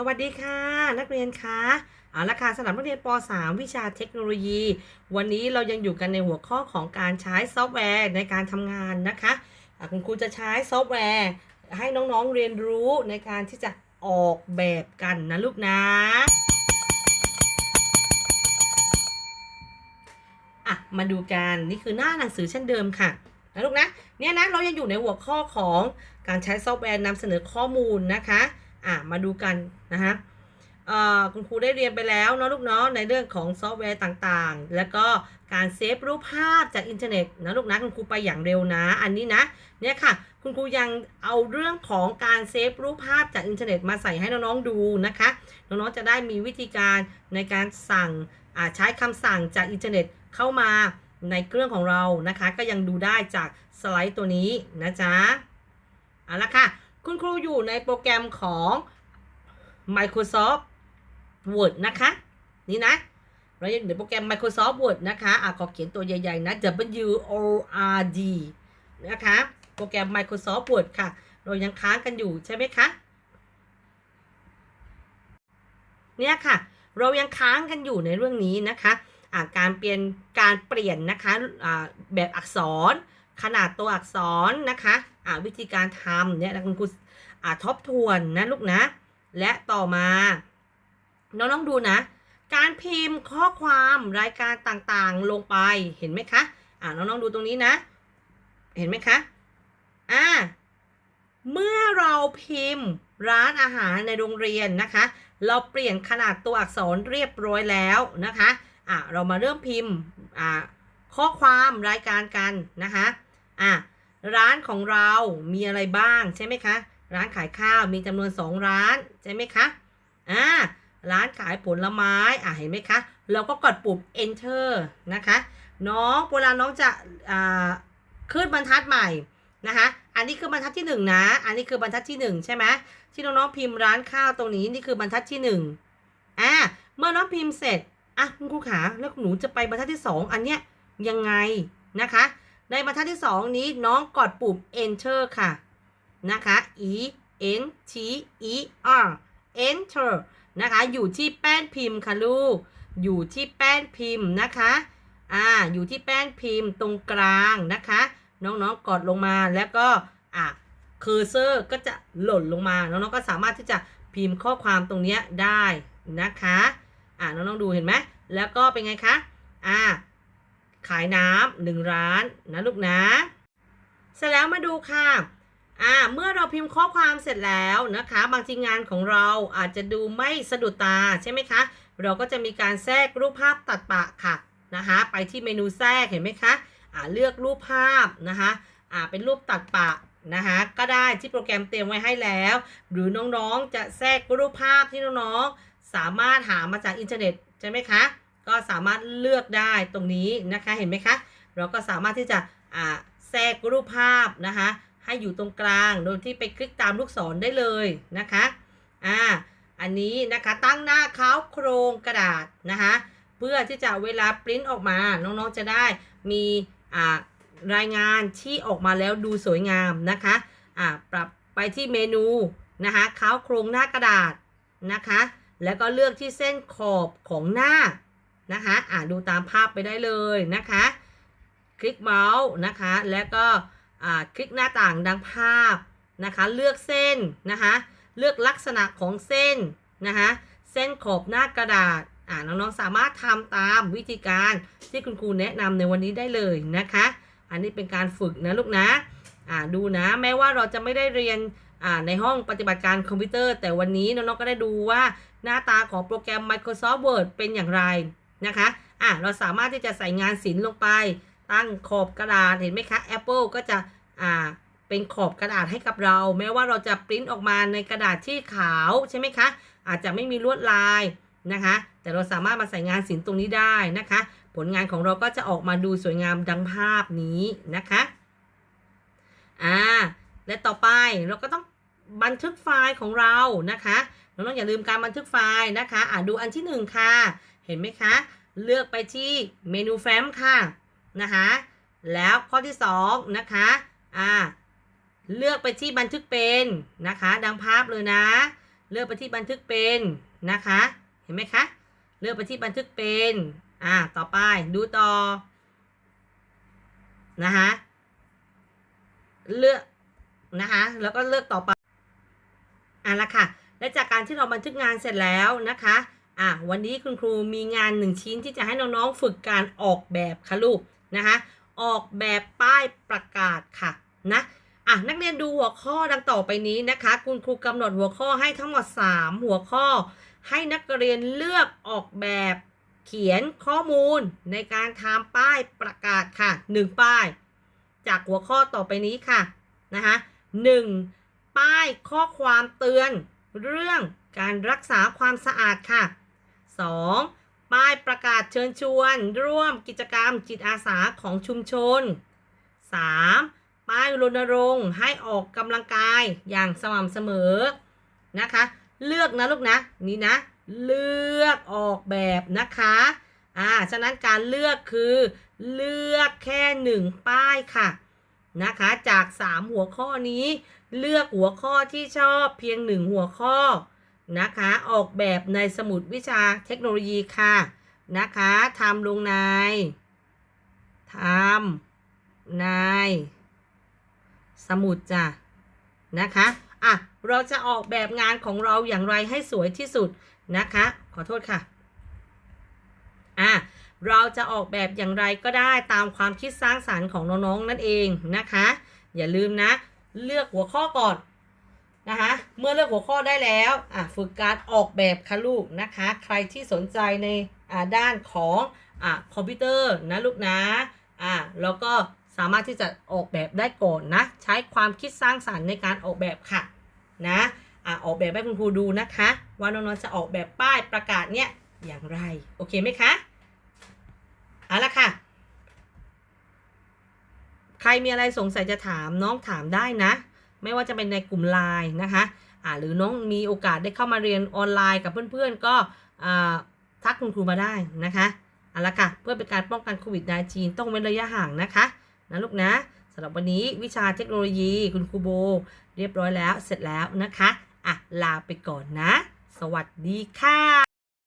สวัสดีค่ะ นักเรียนคะเอาละค่ะสำหรับนักเรียนป .3 วิชาเทคโนโลยี วันนี้เรายังอยู่กันในหัวข้อของการใช้ซอฟต์แวร์ในการทำงานนะคะอะคุณครูจะใช้ซอฟต์แวร์ ให้น้องๆเรียนรู้ในการที่จะออกแบบกันนะลูกนะอะมาดูกันนี่คือหน้าหนังสือเช่นเดิมค่ะนะลูกนะเนี่ยนะเรายังอยู่ในหัวข้อของการใช้ซอฟต์แวร์นำเสนอข้อมูลนะคะ อะมาดูกันนะคะคุณครูได้เรียนไปแล้วเนาะลูกเนาะในเรื่องของซอฟต์แวร์ต่างๆ แล้วก็การเซฟรูปภาพจากอินเทอร์เน็ตนะลูกนะคุณครูไปอย่างเร็วนะ อันนี้นะเนี่ยค่ะ คุณครูยังเอาเรื่องของการเซฟรูปภาพจากอินเทอร์เน็ตมาใส่ให้น้องๆดูนะคะน้องๆจะได้มีวิธีการในการสั่งใช้คำสั่งจากอินเทอร์เน็ตเข้ามาในเครื่องของเรานะคะ ก็ยังดูได้จากสไลด์ตัวนี้นะจ๊ะเอาละค่ะ ครูอยู่ในโปรแกรมของ Microsoft Word นะคะ นี่นะ เรายังอยู่ในโปรแกรม Microsoft Word นะคะอะขอเขียนตัวใหญ่ๆนะ W O R D นะคะ โปรแกรม Microsoft Word ค่ะ เรายังค้างกันอยู่ใช่ไหมคะ เนี่ยค่ะ เรายังค้างกันอยู่ในเรื่องนี้นะคะอะการเปลี่ยนการเปลี่ยนนะคะอ่าแบบอักษร ขนาดตัวอักษรนะคะอ่าวิธีการทำเนี่ยคุณครูอ่าทบทวนนะลูกนะ และต่อมาน้องๆดูนะ การพิมพ์ข้อความรายการต่างๆลงไปเห็นไหมคะอ่าน้องๆดูตรงนี้นะ เห็นไหมคะอ่าเมื่อเราพิมพ์ร้านอาหารในโรงเรียนนะคะ เราเปลี่ยนขนาดตัวอักษรเรียบร้อยแล้วนะคะอะเรามาเริ่มพิมพ์อ่าข้อความรายการกันนะคะ อะร้านของเรามีอะไรบ้างใช่ไหมคะ ร้านขายข้าวมีจำนวน 2 ร้านใช่ไหมคะอ่าร้านขายผลไม้อะเห็นไหมคะเราก็กดปุ่ม enter นะคะ น้องเวลาน้องจะอ่าขึ้นบรรทัดใหม่นะคะ อันนี้คือบรรทัดที่1นะ อันนี้คือบรรทัดที่ 1 ใช่ไหมที่น้องๆพิมพ์ร้านข้าวตรงนี้นี่คือบรรทัดที่1อ่าเมื่อน้องพิมพ์เสร็จอะคุณครูขาแล้วหนูจะไปบรรทัดที่ 2 อันเนี้ยยังไงนะคะ ในบรรทัดที่ 2 นี้น้องกดปุ่ม enter ค่ะ นะคะ e n t e r enter นะคะ อยู่ที่แป้นพิมพ์ค่ะลูก อยู่ที่แป้นพิมพ์นะคะ อ่า อยู่ที่แป้นพิมพ์ตรงกลางนะคะ น้องๆกดลงมาแล้วก็ อะเคอร์เซอร์ก็จะหล่นลงมา น้องๆก็สามารถที่จะพิมพ์ข้อความตรงนี้ได้นะคะ อ่าน้องๆดูเห็นไหม แล้วก็เป็นไงคะ อ่า ขายน้ำหนึ่งร้านนะลูกนะ เสร็จแล้วมาดูค่ะอ่าเมื่อเราพิมพ์ข้อความเสร็จแล้วนะคะ บางทีงานของเราอาจจะดูไม่สะดุดตาใช่ไหมคะ เราก็จะมีการแทรกรูปภาพตัดปะค่ะนะคะไปที่เมนูแทรกเห็นไหมคะอ่าเลือกรูปภาพนะคะอ่าเป็นรูปตัดปะนะคะก็ได้ที่โปรแกรมเตรียมไว้ให้แล้ว หรือน้องๆจะแทรกรูปภาพที่น้องๆสามารถหามาจากอินเทอร์เน็ตใช่ไหมคะ ก็สามารถเลือกได้ตรงนี้นะคะเห็นไหมคะ เราก็สามารถที่จะอ่าแทรกรูปภาพนะคะให้อยู่ตรงกลางโดยที่ไปคลิกตามลูกศรได้เลยนะคะอ่าอันนี้นะคะตั้งหน้าเขาโครงกระดาษนะคะเพื่อที่จะเวลาปริ้นออกมาน้องๆจะได้มีอ่ารายงานที่ออกมาแล้วดูสวยงามนะคะอ่าปรับไปที่เมนูนะคะเขาโครงหน้ากระดาษนะคะ แล้วก็เลือกที่เส้นขอบของหน้า นะคะอ่าดูตามภาพไปได้เลยนะคะ คลิกเมาส์นะคะ แล้วก็อ่าคลิกหน้าต่างดังภาพนะคะ เลือกเส้นนะคะ เลือกลักษณะของเส้นนะคะ เส้นขอบหน้ากระดาษอ่าน้องๆสามารถทำตามวิธีการที่คุณครูแนะนำในวันนี้ได้เลยนะคะ อันนี้เป็นการฝึกนะลูกนะอ่าดูนะแม้ว่าเราจะไม่ได้เรียนอ่าในห้องปฏิบัติการคอมพิวเตอร์ แต่วันนี้น้องๆก็ได้ดูว่าหน้าตาของโปรแกรม Microsoft Word เป็นอย่างไร นะคะ อ่าเราสามารถที่จะใส่งานศิลป์ลงไป ตั้งขอบกระดาษ เห็นไหมคะ Apple ก็จะ อ่า เป็นขอบกระดาษให้กับเรา แม้ว่าเราจะปริ้นออกมาในกระดาษที่ขาวใช่ไหมคะ อาจจะไม่มีลวดลายนะคะ แต่เราสามารถมาใส่งานศิลป์ตรงนี้ได้นะคะ ผลงานของเราก็จะออกมาดูสวยงามดังภาพนี้นะคะ อ่า และต่อไปเราก็ต้อง บันทึกไฟล์ของเรานะคะน้องๆอย่าลืมการบันทึกไฟล์นะคะอ่าดูอันที่หนึ่งค่ะ เห็นไหมคะ เลือกไปที่เมนูแฟ้มค่ะนะคะแล้วข้อที่ 2 นะคะอ่าเลือกไปที่บันทึกเป็นนะคะ ดังภาพเลยนะ เลือกไปที่บันทึกเป็นนะคะ เห็นไหมคะ เลือกไปที่บันทึกเป็นอ่าต่อไปดูต่อนะคะเลือกนะคะแล้วก็เลือกต่อไป อะละค่ะ และจากการที่เราบันทึกงานเสร็จแล้วนะคะอะวันนี้คุณครูมีงานหนึ่งชิ้นที่จะให้น้องๆฝึกการออกแบบค่ะลูกนะคะ ออกแบบป้ายประกาศค่ะนะอะนักเรียนดูหัวข้อดังต่อไปนี้นะคะ คุณครูกำหนดหัวข้อให้ทั้งหมด 3 หัวข้อ ให้นักเรียนเลือกออกแบบเขียนข้อมูลในการทำป้ายประกาศค่ะ 1 ป้าย จากหัวข้อต่อไปนี้ค่ะนะคะ 1. ป้ายข้อความเตือนเรื่องการรักษาความสะอาดค่ะ 2. ป้ายประกาศเชิญชวน ร่วมกิจกรรมจิตอาสาของชุมชน 3. ป้ายรณรงค์ให้ออกกำลังกายอย่างสม่ำเสมอนะคะ เลือกนะลูกนะนี่นะ เลือกออกแบบนะคะอ่าฉะนั้นการเลือกคือ เลือกแค่หนึ่งป้ายค่ะ นะคะ จาก 3 หัวข้อนี้ เลือกหัวข้อที่ชอบเพียงหนึ่งหัวข้อนะคะ ออกแบบในสมุดวิชาเทคโนโลยีค่ะนะคะทำลงในทำในสมุดจ้ะนะคะอะเราจะออกแบบงานของเราอย่างไรให้สวยที่สุดนะคะ ขอโทษค่ะอะ เราจะออกแบบอย่างไรก็ได้ตามความคิดสร้างสารรค์ของน้องๆนั่นเองนะคะ อย่าลืมนะ เลือกหัวข้อก่อนนะคะเมื่อเลือกหัวข้อได้แล้วอะฝึกการออกแบบค่ะลูกนะคะ ใครที่สนใจในอ่าด้านของอะคอมพิวเตอร์นะลูกนะอะแล้วก็สามารถที่จะออกแบบได้ก่อนนะ ใช้ความคิดสร้างสารรค์ในการออกแบบค่ะนะอะออกแบบให้คุณครูดูนะคะ ว่าน้องๆจะออกแบบป้ายประกาศเนี่ยอย่างไร โอเคไหมคะ เอาละค่ะ ใครมีอะไรสงสัยจะถามน้องถามได้นะ ไม่ว่าจะเป็นในกลุ่มไลน์นะคะอ่าหรือน้องมีโอกาสได้เข้ามาเรียนออนไลน์กับเพื่อนๆ ก็อ่าทักคุณครูมาได้นะคะเอาละค่ะเพื่อเป็นการป้องกันโควิด -19 ต้องเว้นระยะห่างนะคะนะลูกนะสำหรับวันนี้วิชาเทคโนโลยีคุณครูโบ เรียบร้อยแล้วเสร็จแล้วนะคะอะลาไปก่อนนะ สวัสดีค่ะ